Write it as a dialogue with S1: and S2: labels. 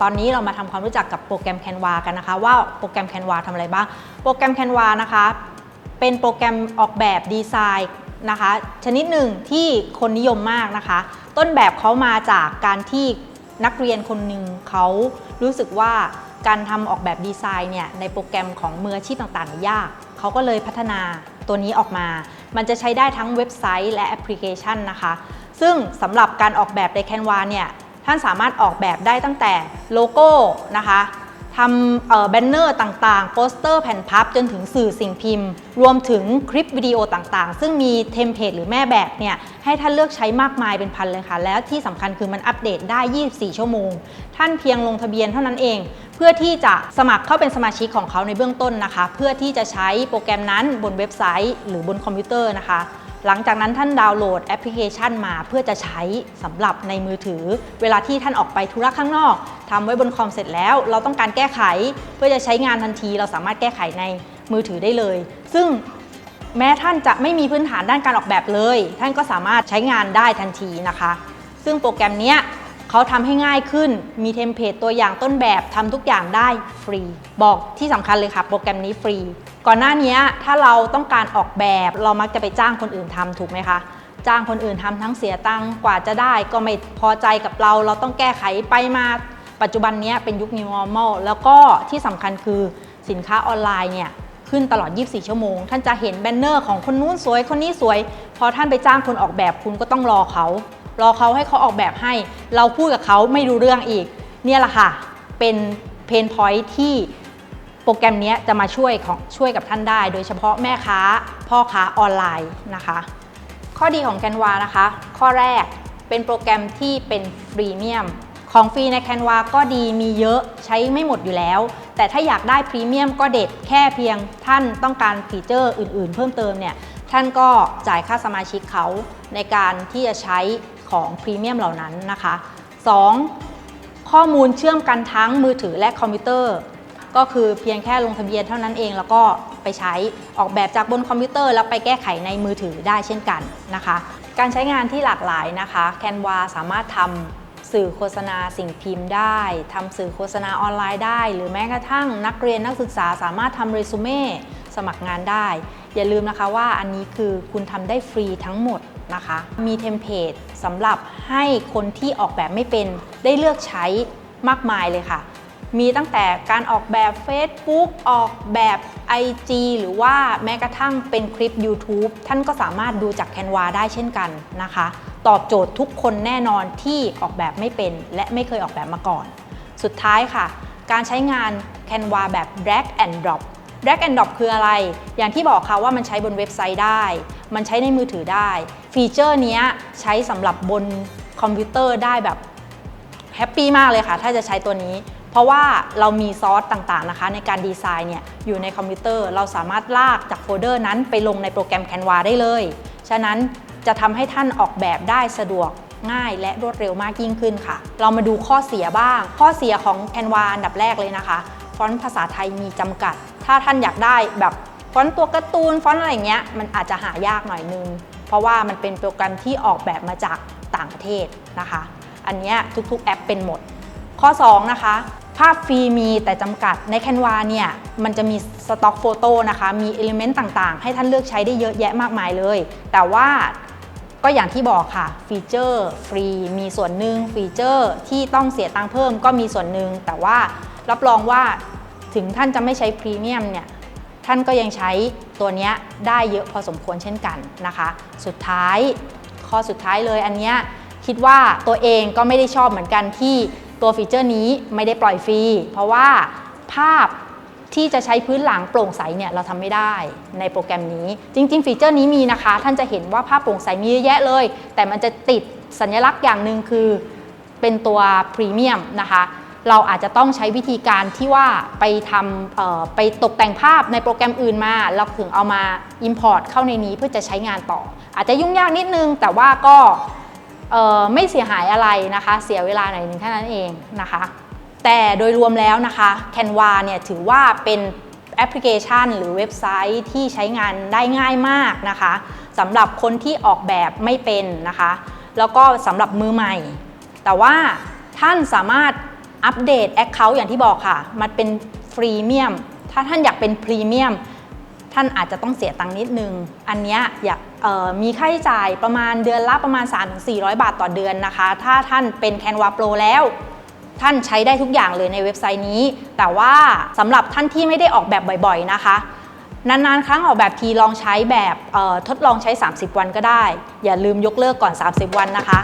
S1: ตอนนี้เรามาทำความรู้จักกับโปรแกรม Canva กันนะคะ ว่าโปรแกรม Canva ทำอะไรบ้าง โปรแกรม Canva นะคะ เป็นโปรแกรมออกแบบดีไซน์นะคะ ชนิดหนึ่งที่คนนิยมมากนะคะ ต้นแบบเขามาจากการที่นักเรียนคนหนึ่งเขารู้สึกว่าการทำออกแบบดีไซน์เนี่ยในโปรแกรมของมืออาชีพต่างๆยยาก เขาก็เลยพัฒนาตัวนี้ออกมา มันจะใช้ได้ทั้งเว็บไซต์และแอปพลิเคชันนะคะ ซึ่งสำหรับการออกแบบใน Canva เนี่ย ท่านสามารถออกแบบได้ตั้งแต่โลโก้นะคะทำแบนเนอร์ต่างๆ โปสเตอร์แผ่นพับจนถึงสื่อสิ่งพิมพ์ รวมถึงคลิปวิดีโอต่างๆ ซึ่งมีเทมเพลตหรือแม่แบบเนี่ยให้ท่านเลือกใช้มากมายเป็นพันเลยค่ะ แล้วที่สำคัญคือมันอัปเดตได้ 24 ชั่วโมง ท่านเพียงลงทะเบียนเท่านั้นเอง เพื่อที่จะสมัครเข้าเป็นสมาชิกของเขาในเบื้องต้นนะคะ เพื่อที่จะใช้โปรแกรมนั้นบนเว็บไซต์ หรือบนคอมพิวเตอร์นะคะ หลังจากนั้นท่านดาวน์โหลดแอปพลิเคชันมาเพื่อจะใช้สำหรับในมือถือ เวลาที่ท่านออกไปธุระข้างนอกทำไว้บนคอมเสร็จแล้ว เราต้องการแก้ไขเพื่อจะใช้งานทันที เราสามารถแก้ไขในมือถือได้เลย ซึ่งแม้ท่านจะไม่มีพื้นฐานด้านการออกแบบเลย ท่านก็สามารถใช้งานได้ทันทีนะคะ ซึ่งโปรแกรมนี้เขาทำให้ง่ายขึ้น มีเทมเพลตตัวอย่างต้นแบบทำทุกอย่างได้ฟรี บอกที่สำคัญเลยค่ะ โปรแกรมนี้ฟรี ก่อนหน้านี้ถ้าเราต้องการออกแบบเรามักจะไปจ้างคนอื่นทำถูกไหมคะจ้างคนอื่นทำทั้งเสียตังค์กว่าจะได้ก็ไม่พอใจกับเรา เราต้องแก้ไขไปมาปัจจุบันนี้เป็นยุค new normal แล้วก็ที่สำคัญคือสินค้าออนไลน์เนี่ยขึ้นตลอด 24 ชั่วโมง ท่านจะเห็นแบนเนอร์ของคนนู้นสวยคนนี้สวย พอท่านไปจ้างคนออกแบบคุณก็ต้องรอเขา รอเขาให้เขาออกแบบให้ เราพูดกับเขาไม่รู้เรื่องอีก เนี่ยแหละค่ะ เป็นเพนพอยที่ รแกรมนี้จะมาช่วยของช่วยกับท่านได้ โดยเฉพาะแม่ค้า พ่อค้าออนไลน์นะคะ ข้อดีของ Canva นะคะ ข้อแรกเป็นโปรแกรมที่เป็นฟรีเมียมของฟรีใน Canva ก็ดีมีเยอะใช้ไม่หมดอยู่แล้ว แต่ถ้าอยากได้พรีเมียมก็เด็ดแค่เพียงท่านต้องการฟีเจอร์อื่น ๆ เพิ่มเติมเนี่ยท่านก็จ่ายค่าสมาชิกเขาในการที่จะใช้ของพรีเมียมเหล่านั้นนะคะ 2. ข้อมูลเชื่อมกันทั้งมือถือและคอมพิวเตอร์ ก็คือเพียงแค่ลงทะเบียนเท่านั้นเอง แล้วก็ไปใช้ออกแบบจากบนคอมพิวเตอร์แล้วไปแก้ไขในมือถือได้เช่นกันนะคะ การใช้งานที่หลากหลายนะคะ Canva สามารถทำสื่อโฆษณาสิ่งพิมพ์ได้ ทำสื่อโฆษณาออนไลน์ได้ หรือแม้กระทั่งนักเรียนนักศึกษาสามารถทำเรซูเม่สมัครงานได้ อย่าลืมนะคะว่าอันนี้คือคุณทำได้ฟรีทั้งหมดนะคะ มีเทมเพลตสำหรับให้คนที่ออกแบบไม่เป็นได้เลือกใช้มากมายเลยค่ะ มีตั้งแต่การออกแบบ Facebook ออกแบบ IG หรือว่าแม้กระทั่งเป็นคลิป YouTube ท่านก็สามารถดูจาก Canva ได้เช่นกันนะคะ ตอบโจทย์ทุกคนแน่นอนที่ออกแบบไม่เป็นและไม่เคยออกแบบมาก่อน สุดท้ายค่ะ การใช้งาน Canva แบบ drag and drop drag and drop คืออะไร อย่างที่บอกค่ะว่ามันใช้บนเว็บไซต์ได้ มันใช้ในมือถือได้ ฟีเจอร์นี้ใช้สำหรับบนคอมพิวเตอร์ได้แบบแฮปปี้มากเลยค่ะ ถ้าจะใช้ตัวนี้ เพราะว่าเรามีซอสต่างๆนะคะ ในการดีไซน์เนี่ยอยู่ในคอมพิวเตอร์ เราสามารถลากจากโฟลเดอร์นั้นไปลงในโปรแกรม Canva ได้เลย ฉะนั้นจะทำให้ท่านออกแบบได้สะดวกง่ายและรวดเร็วมากยิ่งขึ้นค่ะ เรามาดูข้อเสียบ้าง ข้อเสียของ Canva อันดับแรกเลยนะคะ ฟอนต์ภาษาไทยมีจำกัด ถ้าท่านอยากได้แบบฟอนต์ตัวการ์ตูน ฟอนต์อะไรเงี้ย มันอาจจะหายากหน่อยนึง เพราะว่ามันเป็นโปรแกรมที่ออกแบบมาจากต่างประเทศนะคะ อันนี้ทุกๆแอปเป็นหมด ข้อ 2 นะคะ ภาพฟรีมีแต่จำกัดใน Canva เนี่ยมันจะมีสต็อกโฟโต้นะคะมีเอลิเมนต์ต่างๆ ให้ท่านเลือกใช้ได้เยอะแยะมากมายเลย แต่ว่าก็อย่างที่บอกค่ะฟีเจอร์ฟรีมีส่วนหนึ่งฟีเจอร์ที่ต้องเสียตังค์เพิ่มก็มีส่วนหนึ่งแต่ว่ารับรองว่าถึงท่านจะไม่ใช้พรีเมียมเนี่ยท่านก็ยังใช้ตัวเนี้ยได้เยอะพอสมควรเช่นกันนะคะ สุดท้ายข้อสุดท้ายเลยอันเนี้ยคิดว่าตัวเองก็ไม่ได้ชอบเหมือนกันที่ ตัวฟีเจอร์นี้ไม่ได้ปล่อยฟรี เพราะว่าภาพที่จะใช้พื้นหลังโปร่งใสเนี่ยเราทำไม่ได้ในโปรแกรมนี้ จริง ๆ ฟีเจอร์นี้มีนะคะ ท่านจะเห็นว่าภาพโปร่งใสมีเยอะแยะเลย แต่มันจะติดสัญลักษณ์อย่างหนึ่งคือเป็นตัวพรีเมียมนะคะ เราอาจจะต้องใช้วิธีการที่ว่าไปทำไปตกแต่งภาพในโปรแกรมอื่นมาแล้วถึงเอามา Import เข้าในนี้เพื่อจะใช้งานต่อ อาจจะยุ่งยากนิดนึง แต่ว่าก็ ไม่เสียหายอะไรนะคะ เสียเวลาหน่อยหนึ่งแค่นั้นเองนะคะ แต่โดยรวมแล้วนะคะ Canva เนี่ยถือว่าเป็นแอปพลิเคชัน หรือเว็บไซต์ที่ใช้งานได้ง่ายมากนะคะสำหรับคนที่ออกแบบไม่เป็นนะคะ แล้วก็สำหรับมือใหม่ แต่ว่าท่านสามารถอัปเดต Account อย่างที่บอกค่ะ มันเป็นฟรีเมียม ถ้าท่านอยากเป็นพรีเมียม ท่านอาจจะต้องเสียตังค์นิดนึง อันนี้อยาก มีค่าใช้จ่ายประมาณเดือนละประมาณ 3-400 บาทต่อเดือนนะคะ ถ้าท่านเป็น c a n วา Pro แล้วท่านใช้ได้ทุกอย่างเลยในเว็บไซต์นี้ แต่ว่าสำหรับท่านที่ไม่ได้ออกแบบบ่อยๆนะคะ นานๆ ครั้งออกแบบทีลองใช้แบบทดลองใช้ 30 วันก็ได้ อย่าลืมยกเลิกก่อน 30 วันนะคะ